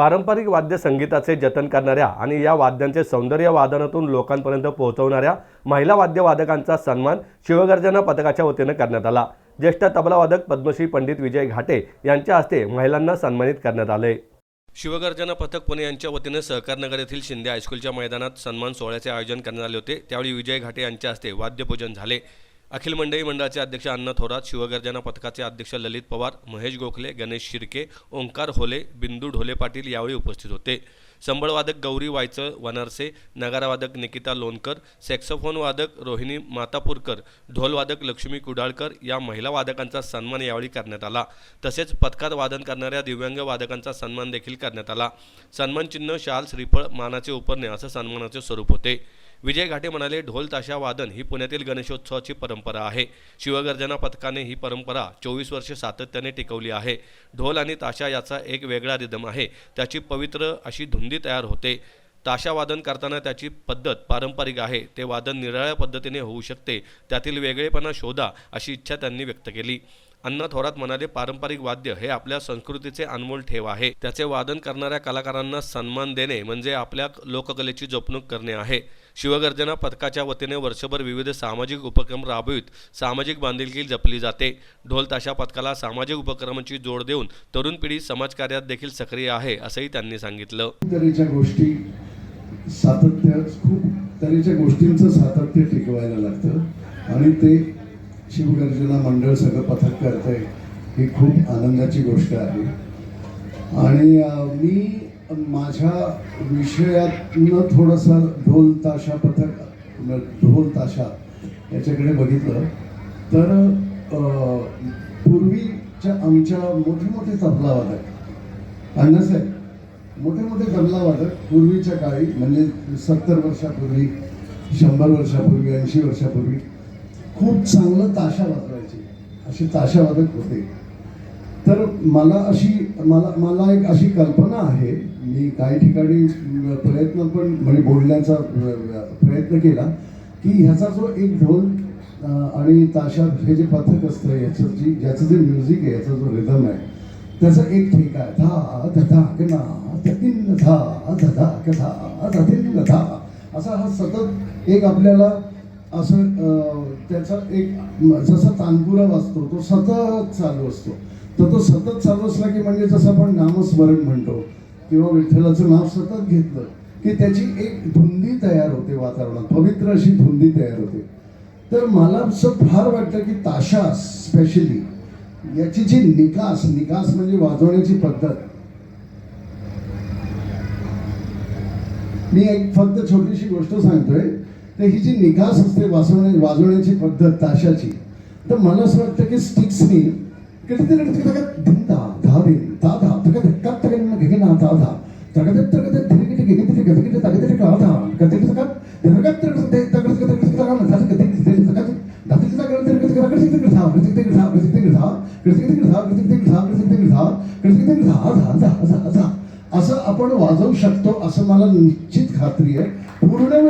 पारंपरिक वाद्य संगीताचे जतन करणाऱ्या आणि या वाद्यांचे सौंदर्य वादनातून लोकांपर्यंत पोहोचवणाऱ्या महिला वाद्यवादकांचा सन्मान शिवगर्जना पथकाच्या वतीनं करण्यात आला. ज्येष्ठ तबलावादक पद्मश्री पंडित विजय घाटे यांच्या हस्ते महिलांना सन्मानित करण्यात आले. शिवगर्जना पथक पुणे यांच्या वतीने सहकारनगर येथील शिंदे हायस्कूलच्या मैदानात सन्मान सोहळ्याचे आयोजन करण्यात आले होते. त्यावेळी विजय घाटे यांच्या हस्ते वाद्यपूजन झाले. अखिल मंडळी मंडळाचे अध्यक्ष अण्णा थोरात शिवगर्जना पथकाचे अध्यक्ष ललित पवार महेश गोखले गणेश शिर्के ओंकार होले बिंदू ढोले पाटील यावेळी उपस्थित होते. संबळवादक गौरी वायचळ वनरसे नगारावादक निकिता लोणकर सॅक्सोफोन वादक रोहिणी मातापूरकर ढोलवादक लक्ष्मी कुडाळकर या महिला वादकांचा सन्मान यावेळी करण्यात आला. तसेच पथकात वादन करणाऱ्या दिव्यांग वादकांचा सन्मान देखील करण्यात आला. सन्मान चिन्ह शाल श्रीफळ मानाचे उपरणे असं सन्मानाचे स्वरूप होते. विजय घाटे म्हणाले ढोल ताशा वादन ही पुण्यातील गणेशोत्सवाची परंपरा आहे. शिवगर्जना पथकाने ही परंपरा चोवीस वर्षे सातत्याने टिकवली आहे. ढोल आणि ताशा याचा एक वेगळा रिदम आहे. त्याची पवित्र अशी धुंदी तयार होते. ताशा वादन करताना त्याची पद्धत पारंपरिक आहे. ते वादन निराळ्या पद्धतीने होऊ शकते. त्यातील वेगळेपणा शोधा अशी इच्छा त्यांनी व्यक्त केली. अण्णा थोरात म्हणाले पारंपरिक वाद्य हे आपल्या संस्कृतीचे अनमोल ठेव आहे. त्याचे वादन करणाऱ्या कलाकारांना सन्मान देणे म्हणजे आपल्या लोककलेची जपणूक करणे आहे. शिवगर्जना पथकाच्या वतीने वर्षभर विविध सामाजिक उपक्रम राबवित सामाजिक बांधिलकी जपली जाते. ढोल ताशा पथकाला सामाजिक उपक्रमांची जोड देऊन तरुण पिढी समाजकार्यात देखील सक्रिय आहे असंही त्यांनी सांगितलं. गोष्टी सातत्य खूप तऱ्हेच्या गोष्टींचं सातत्य टिकवायला लागतं. आणि ते शिवगर्जना मंडळ सगळं पथक करत आहे ही खूप आनंदाची गोष्ट आहे. आणि मी माझ्या विषयातनं थोडंसं ढोल ताशा पथक ढोल ताशा याच्याकडे बघितलं. तर पूर्वीच्या आमच्या मोठे मोठे तबलावादक अण्णासाहेब मोठे मोठे तबलावादक पूर्वीच्या काळी म्हणजे सत्तर वर्षापूर्वी शंभर वर्षापूर्वी ऐंशी वर्षापूर्वी खूप चांगलं ताशा वाजवायचे. असे ताशावादक होते. तर मला अशी मला मला एक अशी कल्पना आहे. मी काही ठिकाणी प्रयत्न पण म्हणजे बोलण्याचा प्रयत्न केला की ह्याचा जो एक ढोल आणि ताशा हे जे पथक असतं याचं जी ज्याचं जे म्युझिक आहे याचा जो रिदम आहे त्याचा एक ठेका आहे. धा धधा कना धतिन धा धधा कथा धतिन धा असा हा सतत एक आपल्याला असं त्याचा एक जसा तानपुरा वाजतो तो सतत चालू असतो. तर तो सतत चालू असला की म्हणजे जसं आपण नामस्मरण म्हणतो किंवा विठ्ठलाचं नाव सतत घेतलं की त्याची एक धुंदी तयार होते वातावरणात पवित्र अशी धुंदी तयार होते. तर मला असं फार वाटतं की ताशा स्पेशली याची जी निकास निकास म्हणजे वाजवण्याची पद्धत. मी एक फक्त छोटीशी गोष्ट सांगतोय तर ही जी निकास असते वाजवण्या वाजवण्याची पद्धत ताशाची तर मला असं वाटतं की स्टिक्सनी कितीतरी धिंदा धा दिन धा धा ना धा धा तक तक तक तक धिरे गिटे का धा गते गिटे तक धिरे तक तक तक तक तक तक तक ना धा गते गिटे तक धाते गिटे तक गिटे गिटे गिटे असं आपण वाजवू शकतो असं मला निश्चित खात्री आहे. पूर्ण